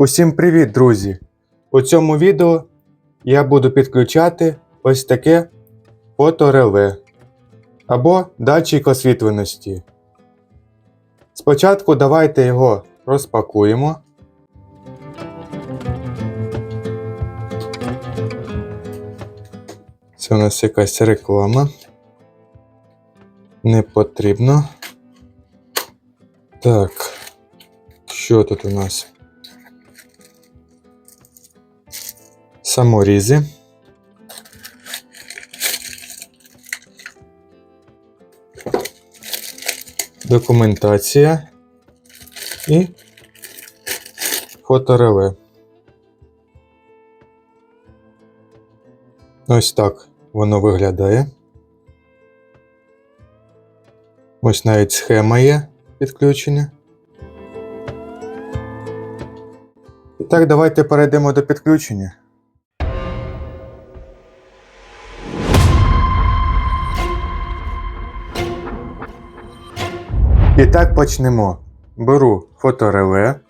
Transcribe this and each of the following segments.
Усім привіт, друзі! У цьому відео я буду підключати ось таке фотореле або датчик освітленості. Спочатку давайте його розпакуємо. Це у нас якась реклама. Не потрібно. Так, що тут у нас? Саморізи. Документація і фотореле. Ось так воно виглядає. Ось навіть схема є підключення. І так, давайте перейдемо до підключення. І так почнемо. Беру фотореле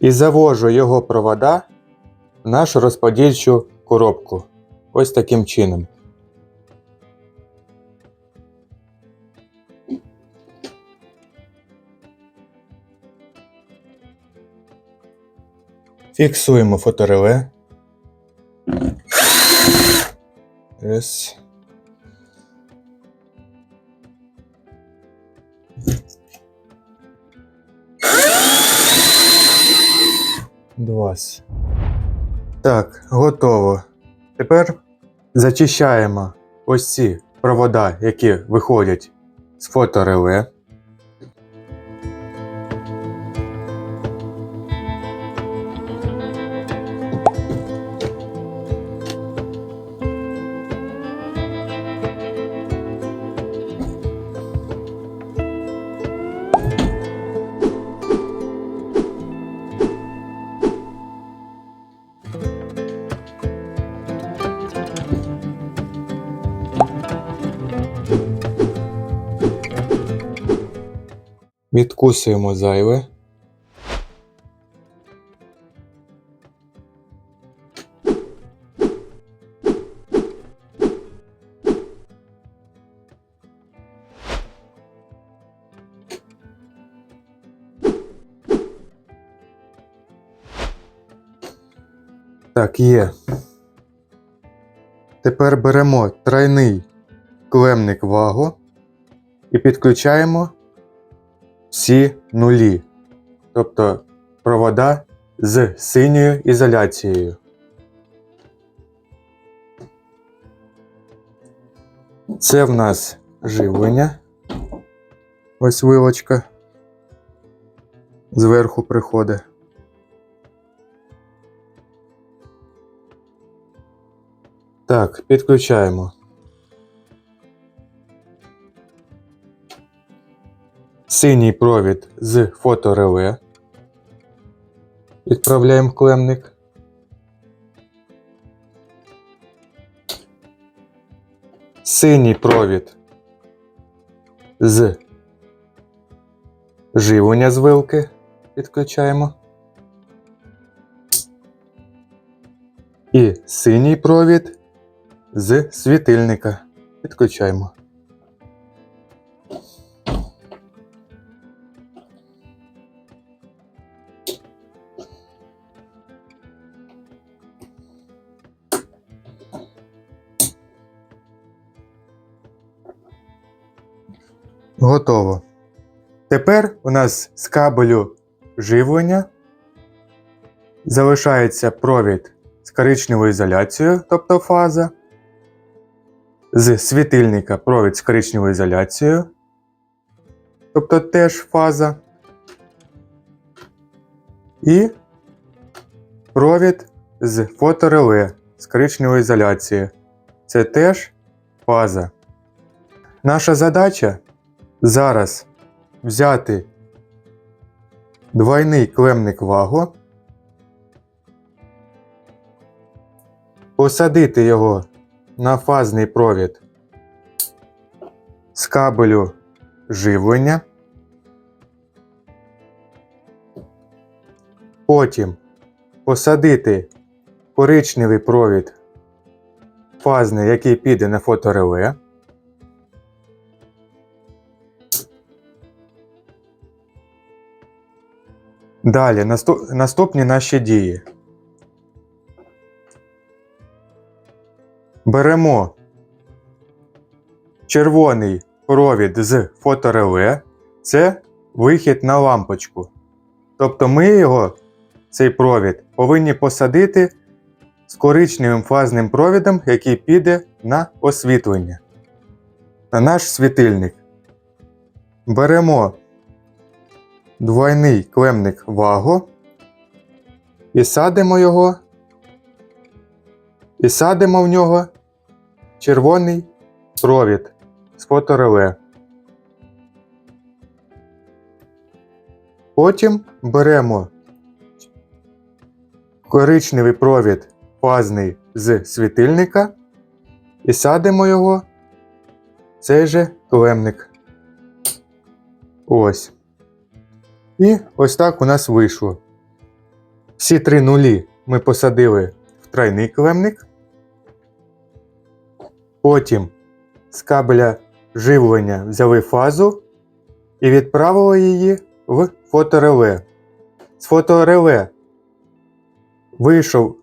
і завожу його провода в нашу розподільчу коробку. Ось таким чином. Фіксуємо фотореле. Раз. Два. Так, готово. Тепер зачищаємо ось ці провода, які виходять з фотореле. Відкусуємо зайве. Так, є. Тепер беремо тройний клемник вагу і підключаємо всі нулі, тобто провода з синьою ізоляцією. Це в нас живлення. Ось вилочка. Зверху приходить. Так, підключаємо. Синій провід з фотореле. Відправляємо клемник. Синій провід з живлення з вилки підключаємо. І синій провід з світильника підключаємо. Готово. Тепер у нас з кабелю живлення залишається провід з коричневою ізоляцією, тобто фаза. З світильника провід з коричневою ізоляцією, тобто теж фаза. І провід з фотореле з коричневою ізоляцією. Це теж фаза. Наша задача зараз взяти двойний клемник вагу, посадити його на фазний провід з кабелю живлення. Потім посадити коричневий провід фазний, який піде на фотореле. Далі наступні наші дії. Беремо червоний провід з фотореле. Це вихід на лампочку. Тобто ми його, цей провід, повинні посадити з коричневим фазним провідом, який піде на освітлення. На наш світильник. Беремо двойний клемник вагу і садимо його. І садимо в нього червоний провід з фотореле. Потім беремо коричневий провід фазний з світильника і садимо його в цей же клемник. Ось. І ось так у нас вийшло. Всі три нулі ми посадили в тройний клемник. Потім з кабеля живлення взяли фазу і відправили її в фотореле. З фотореле вийшов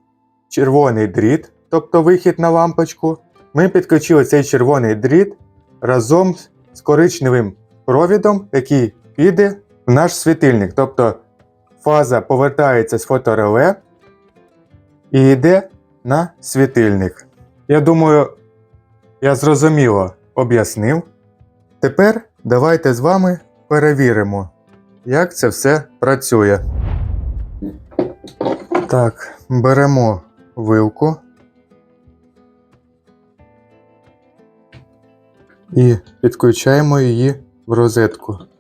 червоний дріт, тобто вихід на лампочку. Ми підключили цей червоний дріт разом з коричневим провідом, який піде наш світильник. Тобто фаза повертається з фотореле і йде на світильник. Я думаю, я зрозуміло об'яснив. Тепер давайте з вами перевіримо, як це все працює. Так, беремо вилку і підключаємо її в розетку.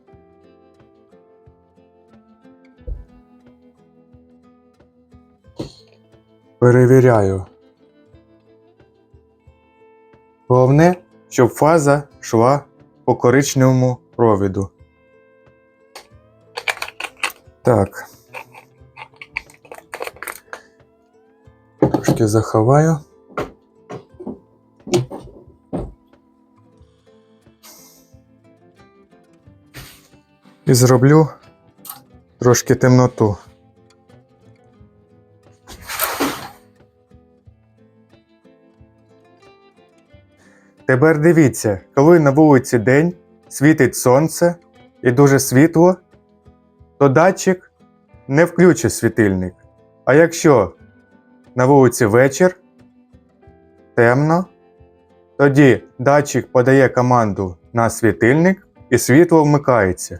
Перевіряю. Головне, щоб фаза йшла по коричневому провіду. Так. Трошки заховаю. І зроблю трошки темноту. Тепер дивіться, коли на вулиці день світить сонце і дуже світло, то датчик не включить світильник. А якщо на вулиці вечір, темно, тоді датчик подає команду на світильник і світло вмикається.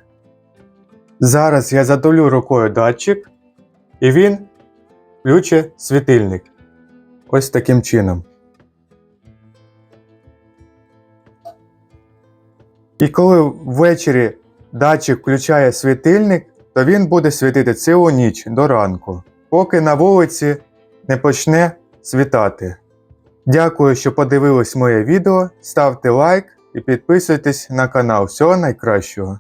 Зараз я задолю рукою датчик, і він включить світильник. Ось таким чином. І коли ввечері датчик включає світильник, то він буде світити цілу ніч до ранку, поки на вулиці не почне світати. Дякую, що подивились моє відео. Ставте лайк і підписуйтесь на канал. Всього найкращого!